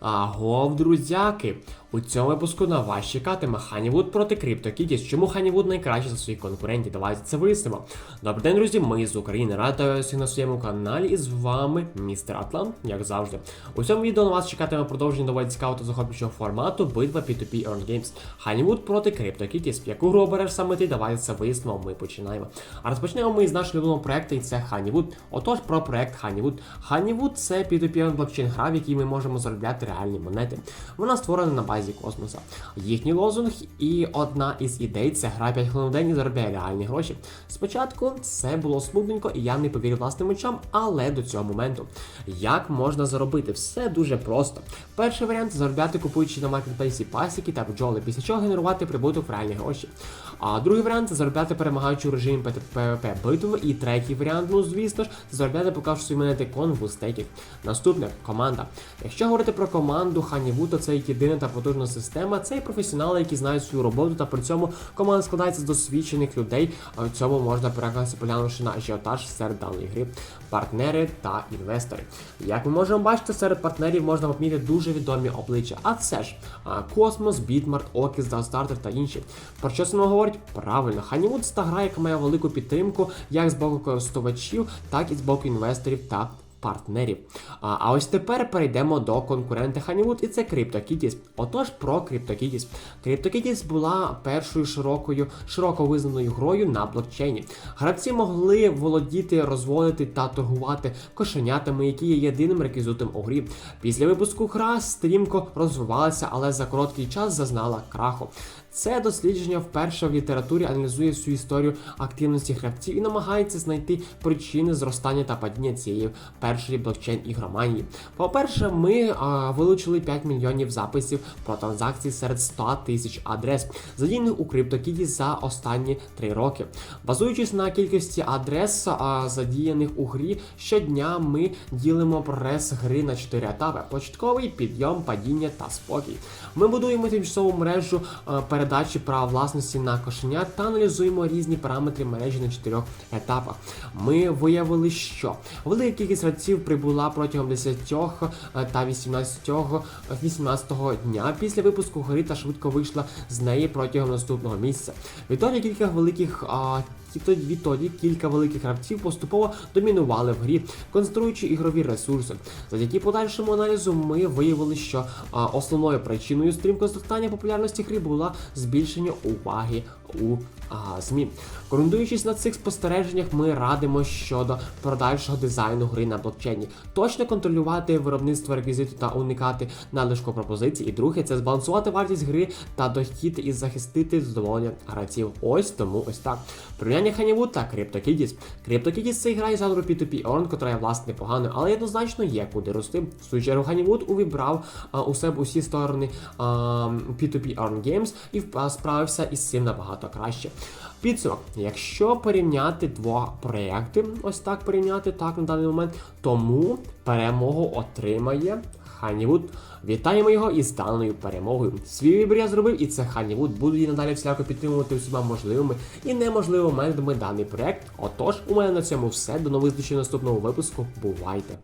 Агов, друзяки! У цьому випуску на вас чекатиме Ханівуд проти CryptoKitties. Чому Ханівуд найкраще за своїх конкурентів? Давайте це вияснимо. Добрий день, друзі! Ми з України. Радий на своєму каналі. І з вами містер Атлант, як завжди. У цьому відео на вас чекатиме продовження доволі цікавого та захоплюючого формату битва P2P Earn Games. Ханівуд проти CryptoKitties. Яку гру обереш саме ти? Давайте це вияснимо. Ми починаємо. А розпочнемо ми із нашого любимого проекту, і це Honeywood. Отож, про проект Honeywood. Honeywood – це P2P блокчейн гра, в якій ми можемо заробляти реальні монети. Вона створена на базі космоса. Їхній лозунг і одна із ідей це гра 5 хвилин в день і заробляє реальні гроші. Спочатку це було смутненько, і я не повірив власним очам, але до цього моменту. Як можна заробити? Все дуже просто. Перший варіант заробляти купуючи на маркетплейсі пасіки та бджоли, після чого генерувати прибуток в реальні гроші. А другий варіант це заробляти перемагаючи у режимі PvP битви. І третій варіант, ну звісно ж, це заробляти покажу монети конву стейків. Наступне команда. Якщо говорити про команду Honeywood, то це єдина та потужна система. Це і професіонали, які знають свою роботу, та при цьому команда складається з досвідчених людей. А в цьому можна перекласти поглянувши на ажіотаж серед даної гри, партнери та інвестори. Як ми можемо бачити, серед партнерів можна помітити дуже відомі обличчя. А це ж Космос, Бітмарт, Окіс, Даустартер та інші. Про що це нам говорить? Правильно, це та гра, яка має велику підтримку як з боку користувачів, так і з боку інвесторів та партнерів. А, а ось тепер перейдемо до конкурента Honeywood, і це CryptoKitties. Отож, про CryptoKitties. CryptoKitties була першою широкою, широко визнаною грою на блокчейні. Гравці могли володіти, розводити та торгувати кошенятами, які є єдиним реквізитом у грі. Після випуску гра стрімко розвивалася, але за короткий час зазнала краху. Це дослідження вперше в літературі аналізує всю історію активності гравців і намагається знайти причини зростання та падіння цієї першої блокчейн ігроманії. По-перше, ми а, вилучили 5 мільйонів записів про транзакції серед 100 тисяч адрес, задіяних у CryptoKitties за останні 3 роки. Базуючись на кількості адрес, а, задіяних у грі, щодня ми ділимо прогрес гри на 4 етапи: початковий, підйом, падіння та спокій. Ми будуємо тимчасову мережу а, передачі права власності на кошеня та аналізуємо різні параметри мережі на чотирьох етапах. Ми виявили, що велика кількість гравців прибула протягом 10 та 18 18 дня після випуску гри та швидко вийшла з неї протягом наступного місяця. Відтоді кілька великих а, Відтоді, кілька великих гравців поступово домінували в грі, конструюючи ігрові ресурси. Завдяки подальшому аналізу ми виявили, що основною причиною стрімкого зростання популярності гри була збільшення уваги у ЗМІ. Ґрунтуючись на цих спостереженнях, ми радимо щодо подальшого дизайну гри на блокчейні, точно контролювати виробництво реквізиту та уникати надлишку пропозицій. І друге, це збалансувати вартість гри та дохід і захистити задоволення гравців. Ось тому ось так. Порівняння Honeywood та CryptoKitties. CryptoKitties це гра із жанру P2P Earn, котра є власне непоганою, але однозначно є куди рости. В свою чергу Honeywood увібрав а, у себе усі сторони а, P2P Earn Games і справився із цим набагато краще. Підсумок, якщо порівняти два проекти, ось так порівняти так на даний момент, тому перемогу отримає Ханівуд. Вітаємо його із даною перемогою. Свій вибір я зробив, і це Ханівуд. Буду її надалі всіляко підтримувати усіма можливими і неможливими методами даний проект. Отож, у мене на цьому все. До нових зустрічей наступного випуску. Бувайте!